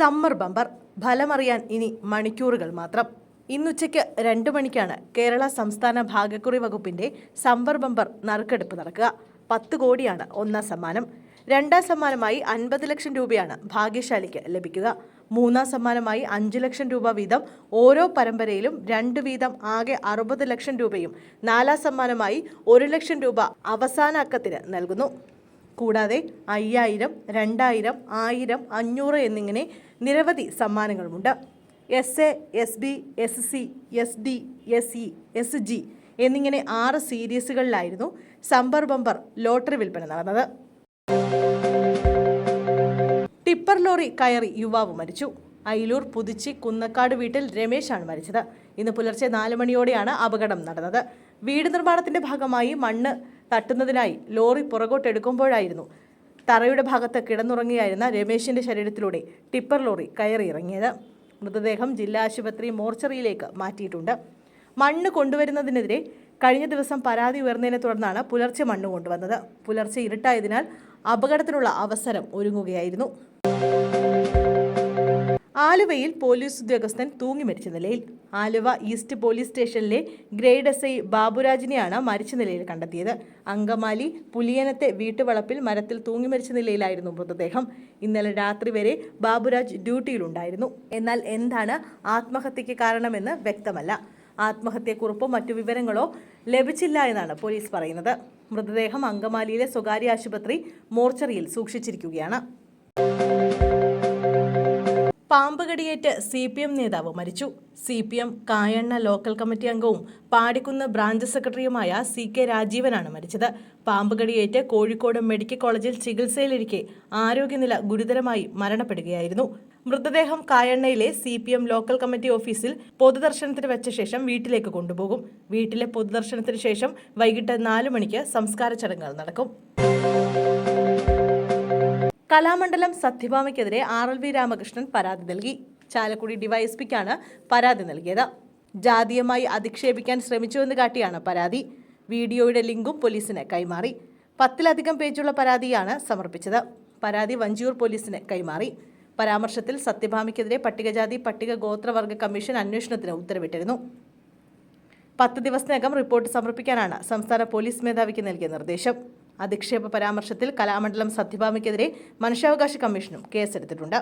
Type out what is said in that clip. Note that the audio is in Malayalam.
സമ്മർ ബമ്പർ ഫലമറിയാൻ ഇനി മണിക്കൂറുകൾ മാത്രം. ഇന്നുച്ചയ്ക്ക് രണ്ട് മണിക്കാണ് കേരള സംസ്ഥാന ഭാഗക്കുറി വകുപ്പിന്റെ സമ്മർ ബമ്പർ നറുക്കെടുപ്പ് നടക്കുക. പത്ത് കോടിയാണ് ഒന്നാം സമ്മാനം. രണ്ടാം സമ്മാനമായി അൻപത് ലക്ഷം രൂപയാണ് ഭാഗ്യശാലിക്ക് ലഭിക്കുക. മൂന്നാം സമ്മാനമായി അഞ്ച് ലക്ഷം രൂപ വീതം ഓരോ പരമ്പരയിലും രണ്ട് വീതം ആകെ അറുപത് ലക്ഷം രൂപയും നാലാം സമ്മാനമായി ഒരു ലക്ഷം രൂപ അവസാന അക്കത്തിന് നൽകുന്നു. കൂടാതെ അയ്യായിരം രണ്ടായിരം ആയിരം അഞ്ഞൂറ് എന്നിങ്ങനെ നിരവധി സമ്മാനങ്ങളുമുണ്ട്. S A S B S C S D S E S G എന്നിങ്ങനെ ആറ് സീരീസുകളിലായിരുന്നു സമ്പർ ബമ്പർ ലോട്ടറി വിൽപ്പന നടന്നത്. ടിപ്പർ ലോറി കയറി യുവാവ് മരിച്ചു. അയിലൂർ പുതുച്ചി കുന്നക്കാട് വീട്ടിൽ രമേശാണ് മരിച്ചത്. ഇന്ന് പുലർച്ചെ നാല് മണിയോടെയാണ് അപകടം നടന്നത്. വീട് നിർമ്മാണത്തിന്റെ ഭാഗമായി മണ്ണ് തട്ടുന്നതിനായി ലോറി പുറകോട്ടെടുക്കുമ്പോഴായിരുന്നു തറയുടെ ഭാഗത്ത് കിടന്നുറങ്ങിയായിരുന്ന രമേശിന്റെ ശരീരത്തിലൂടെ ടിപ്പർ ലോറി കയറിയിറങ്ങിയത്. മൃതദേഹം ജില്ലാ ആശുപത്രി മോർച്ചറിയിലേക്ക് മാറ്റിയിട്ടുണ്ട്. മണ്ണ് കൊണ്ടുവരുന്നതിനെതിരെ കഴിഞ്ഞ ദിവസം പരാതി ഉയർന്നതിനെ തുടർന്നാണ് പുലർച്ചെ മണ്ണ് കൊണ്ടുവന്നത്. പുലർച്ചെ ഇരുട്ടായതിനാൽ അപകടത്തിനുള്ള അവസരം ഒരുങ്ങുകയായിരുന്നു. ആലുവയിൽ പോലീസ് ഉദ്യോഗസ്ഥൻ തൂങ്ങി മരിച്ച നിലയിൽ. ആലുവ ഈസ്റ്റ് പോലീസ് സ്റ്റേഷനിലെ ഗ്രേഡ് എസ് ഐ ബാബുരാജിനെയാണ് മരിച്ച നിലയിൽ കണ്ടെത്തിയത്. അങ്കമാലി പുലിയനത്തെ വീട്ടുവളപ്പിൽ മരത്തിൽ തൂങ്ങി മരിച്ച നിലയിലായിരുന്നു മൃതദേഹം. ഇന്നലെ രാത്രി വരെ ബാബുരാജ് ഡ്യൂട്ടിയിലുണ്ടായിരുന്നു. എന്നാൽ എന്താണ് ആത്മഹത്യയ്ക്ക് കാരണമെന്ന് വ്യക്തമല്ല. ആത്മഹത്യക്കുറിപ്പോ മറ്റു വിവരങ്ങളോ ലഭിച്ചില്ല എന്നാണ് പോലീസ് പറയുന്നത്. മൃതദേഹം അങ്കമാലിയിലെ സ്വകാര്യ ആശുപത്രി മോർച്ചറിയിൽ സൂക്ഷിച്ചിരിക്കുകയാണ്. പാമ്പ് കടിയേറ്റ് സി പി എം നേതാവ് മരിച്ചു. C P M Kayanna local committee അംഗവും പാടിക്കുന്ന് ബ്രാഞ്ച് സെക്രട്ടറിയുമായ സി കെ രാജീവനാണ് മരിച്ചത്. പാമ്പ് കടിയേറ്റ് കോഴിക്കോട് മെഡിക്കൽ കോളേജിൽ ചികിത്സയിലിരിക്കെ ആരോഗ്യനില ഗുരുതരമായി മരണപ്പെടുകയായിരുന്നു. മൃതദേഹം കായണ്ണയിലെ C P M local committee ഓഫീസിൽ പൊതുദർശനത്തിന് വെച്ച ശേഷം വീട്ടിലേക്ക് കൊണ്ടുപോകും. വീട്ടിലെ പൊതുദർശനത്തിന് ശേഷം വൈകിട്ട് നാലു മണിക്ക് സംസ്കാര ചടങ്ങുകൾ നടക്കും. കലാമണ്ഡലം സത്യഭാമയ്ക്കെതിരെ ആർ എൽ വി രാമകൃഷ്ണൻ പരാതി നൽകി. ചാലക്കുടി ഡിവൈഎസ്പിക്കാണ് പരാതി നൽകിയത്. ജാതീയമായി അധിക്ഷേപിക്കാൻ ശ്രമിച്ചുവെന്ന് കാട്ടിയാണ് പരാതി. വീഡിയോയുടെ ലിങ്കും പോലീസിന് കൈമാറി. പത്തിലധികം പേജുള്ള പരാതിയാണ് സമർപ്പിച്ചത്. പരാതി വഞ്ചിയൂർ പോലീസിന് കൈമാറി. പരാമർശത്തിൽ സത്യഭാമയ്ക്കെതിരെ പട്ടികജാതി പട്ടിക ഗോത്രവർഗ കമ്മീഷൻ അന്വേഷണത്തിന് ഉത്തരവിട്ടിരുന്നു. പത്ത് ദിവസത്തിനകം റിപ്പോർട്ട് സമർപ്പിക്കാനാണ് സംസ്ഥാന പോലീസ് മേധാവിക്ക് നൽകിയ നിർദ്ദേശം. അധിക്ഷേപ പരാമർശത്തിൽ കലാമണ്ഡലം സത്യഭാമയ്ക്കെതിരെ മനുഷ്യാവകാശ കമ്മീഷനും കേസെടുത്തിട്ടുണ്ട്.